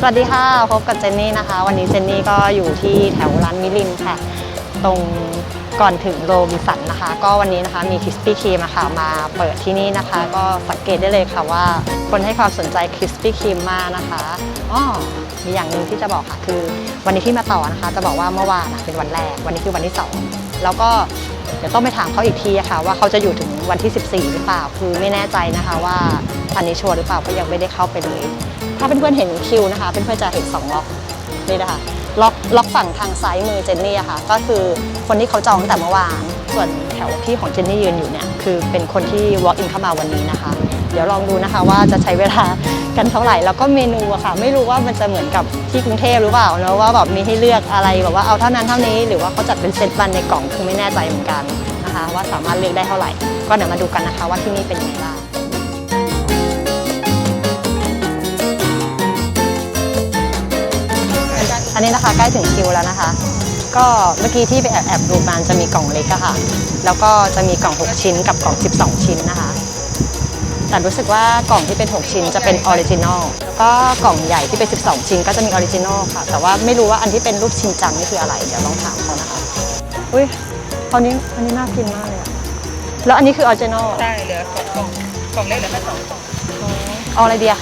สวัสดีค่ะพบกับเจนนี่นะคะ วันนี้เจนนี่ก็อยู่ที่แถวร้านมิลินค่ะ ตรงก่อนถึงโรบิสันนะคะ ก็วันนี้นะคะมีคริสปี้ครีมนะคะมาเปิดที่นี่นะคะ ก็สังเกตได้เลยค่ะว่าคนให้ความสนใจคริสปี้ครีมมากนะคะอ๋อมีอย่างหนึ่งที่จะบอกค่ะคือวันนี้ที่มาต่อนะคะ จะบอกว่าเมื่อวานเป็นวันแรก วันนี้คือวันที่สองแล้วก็เดี๋ยวต้องไปถามเขาอีกทีะค่ะ ว่าเขาจะอยู่ถึงวันที่ 14 หรือเปล่า คือไม่แน่ใจนะคะว่าอันนี้ชัวร์หรือเปล่าเพราะยังไม่ได้เข้าไปเลย ถ้าเพื่อนๆเห็นคิวนะคะเพื่อนๆจะเห็นสองล็อกนี่นะคะล็อกล็อกฝั่งทางซ้ายมือเจนนี่อะค่ะ ก็คือคนที่เขาจองตั้งแต่เมื่อวาน ส่วนแถวที่ของเจนนี่ยืนอยู่เนี่ยคือเป็นคนที่ walk in เข้ามาวันนี้นะคะ เดี๋ยวลองดูนะคะว่าจะใช้เวลากันเท่าไหร่ แล้วก็เมนูอะค่ะ ไม่รู้ว่ามันจะเหมือนกับที่กรุงเทพหรือเปล่าเนอะว่าแบบมีให้เลือกอะไรแบบว่าเอาเท่านั้นเท่านี้หรือว่าเขาจัดเป็นเซตบันในกล่องคือไม่แน่ใจเหมือนกันนะคะ ว่าสามารถเลือกได้เท่าไหร่ ก็เดี๋ยวมาดูกันนะคะว่าที่นี่เป็นยังไงบ้าง อันนี้นะคะใกล้ถึงคิวแล้วนะคะ ก็เมื่อกี้ที่ไปแอบแอบดูมันจะมีกล่องเล็กอะค่ะ แล้วก็จะมีกล่อง 6 ชิ้นกับกล่อง 12 ชิ้นนะคะ แต่รู้สึกว่ากล่องที่เป็น 6 ชิ้นจะเป็นออริจินอลแล้วก็กล่องใหญ่ที่เป็น 12 ชิ้นก็จะมีออริจินอลค่ะ แต่ว่าไม่รู้ว่าอันที่เป็นรูปชินจังนี่คืออะไร เดี๋ยวลองถามเขานะคะ อุ้ยตอนนี้อันนี้น่ากินมากเลยอะแล้วอันนี้คือออริจินอล ใช่เหลือสองกล่องกล่องเล็กเหลือแค่สองกล่องเอาอะไรดีอะ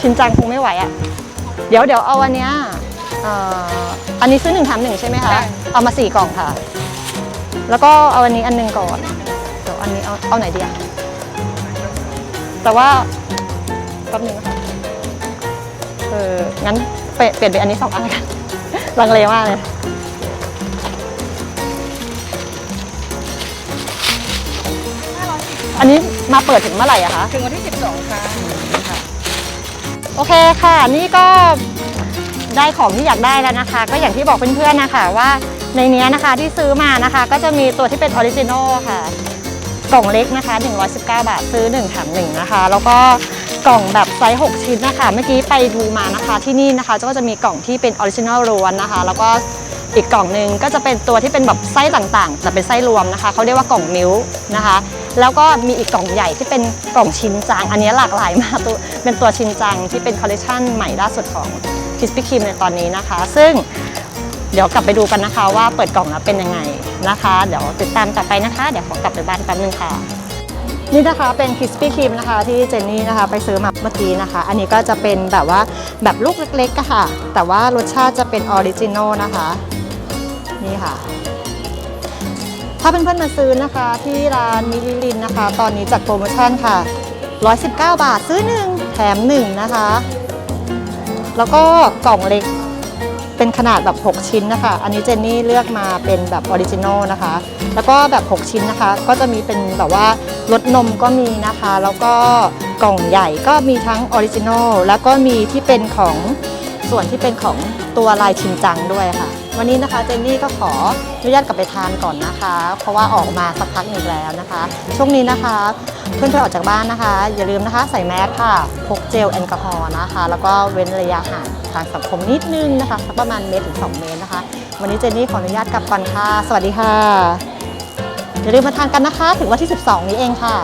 ชินจังคงไม่ไหวอะเดี๋ยวเดี๋ยวเอาอันเนี้ย เอ่ออันนี้ซื้อหนึ่งแถมหนึ่งใช่ไหมคะเอามาสี่กล่องค่ะ แล้วก็เอาอันนี้อันหนึงก่อน เดี๋ยวอันนี้เอาเอาไหนดีอะแต่ว่าแป๊บนึงนะคะเอองั้นเปลี่ยนเปลี่ยนเป็นอันนี้สองอันแล้วกัน ลังเลมากเลย อันนี้มาเปิดถึงเมื่อไหร่อะคะ ถึงวันที่ 12 ค่ะ โอเคค่ะ นี่ก็ ได้ของที่อยากได้แล้วนะคะ ก็อย่างที่บอกเพื่อนๆนะคะว่าในนี้นะคะที่ซื้อมานะคะ ก็จะมีตัวที่เป็นออริจินอลค่ะ กล่องเล็กนะคะ 119 บาทซื้อ1แถม1นะคะ แล้วก็กล่องแบบไซส์ 6 ชิ้นนะคะ เมื่อกี้ไปดูมานะคะที่นี่นะคะ ก็จะมีกล่องที่เป็นออริจินอลล้วนนะคะ แล้วก็อีกกล่องหนึ่งก็จะเป็นตัวที่เป็นแบบไส้ต่างๆ แต่เป็นไส้รวมนะคะ เขาเรียกว่ากล่องมิลค์นะคะ แล้วก็มีอีกกล่องใหญ่ที่เป็นกล่องชินจัง อันนี้หลากหลายมากตัวเป็นตัวชินจังที่เป็นคอลเลคชันใหม่ล่าสุดของคิสปี้ครีมในตอนนี้นะคะ ซึ่งเดี๋ยวกลับไปดูกันนะคะว่าเปิดกล่องแล้วเป็นยังไงนะคะ เดี๋ยวติดตามต่อไปนะคะ เดี๋ยวขอกลับไปบ้านแป๊บนึงค่ะนี่นะคะเป็นคิสปี้ครีมนะคะที่เจนนี่นะคะไปซื้อมาเมื่อกี้นะคะ อันนี้ก็จะเป็นแบบว่าแบบลูกเล็กๆค่ะ แต่ว่ารสชาติจะเป็นออริจินอลนะคะ นี่ค่ะ ถ้าเพื่อนๆมาซื้อนะคะ ที่ร้านมิลิลินนะคะ ตอนนี้จัดโปรโมชั่นค่ะ 119 บาทซื้อ 1 แถม 1 นะคะ แล้วก็กล่องเล็กเป็นขนาดแบบ 6 ชิ้นนะคะ อันนี้เจนนี่เลือกมาเป็นแบบออริจินอลนะคะ แล้วก็แบบ 6 ชิ้นนะคะ ก็จะมีเป็นแบบว่ารสนมก็มีนะคะ แล้วก็กล่องใหญ่ก็มีทั้งออริจินอลแล้วก็มีที่เป็นของส่วนที่เป็นของตัวลายชินจังด้วยค่ะ วันนี้นะคะเจนนี่ก็ขออนุญาตกลับไปทานก่อนนะคะ เพราะว่าออกมาสักพักหนึ่งแล้วนะคะ ช่วงนี้นะคะเพื่อนๆออกจากบ้านนะคะ อย่าลืมนะคะใส่แมสค่ะพกเจลแอลกอฮอล์นะคะ แล้วก็เว้นระยะห่างทางสังคมนิดนึงนะคะสักประมาณเมตรถึง2เมตรนะคะ วันนี้เจนนี่ขออนุญาตกลับก่อนค่ะ สวัสดีค่ะอย่าลืมมาทานกันนะคะ ถึงวันที่ 12 นี้เองค่ะ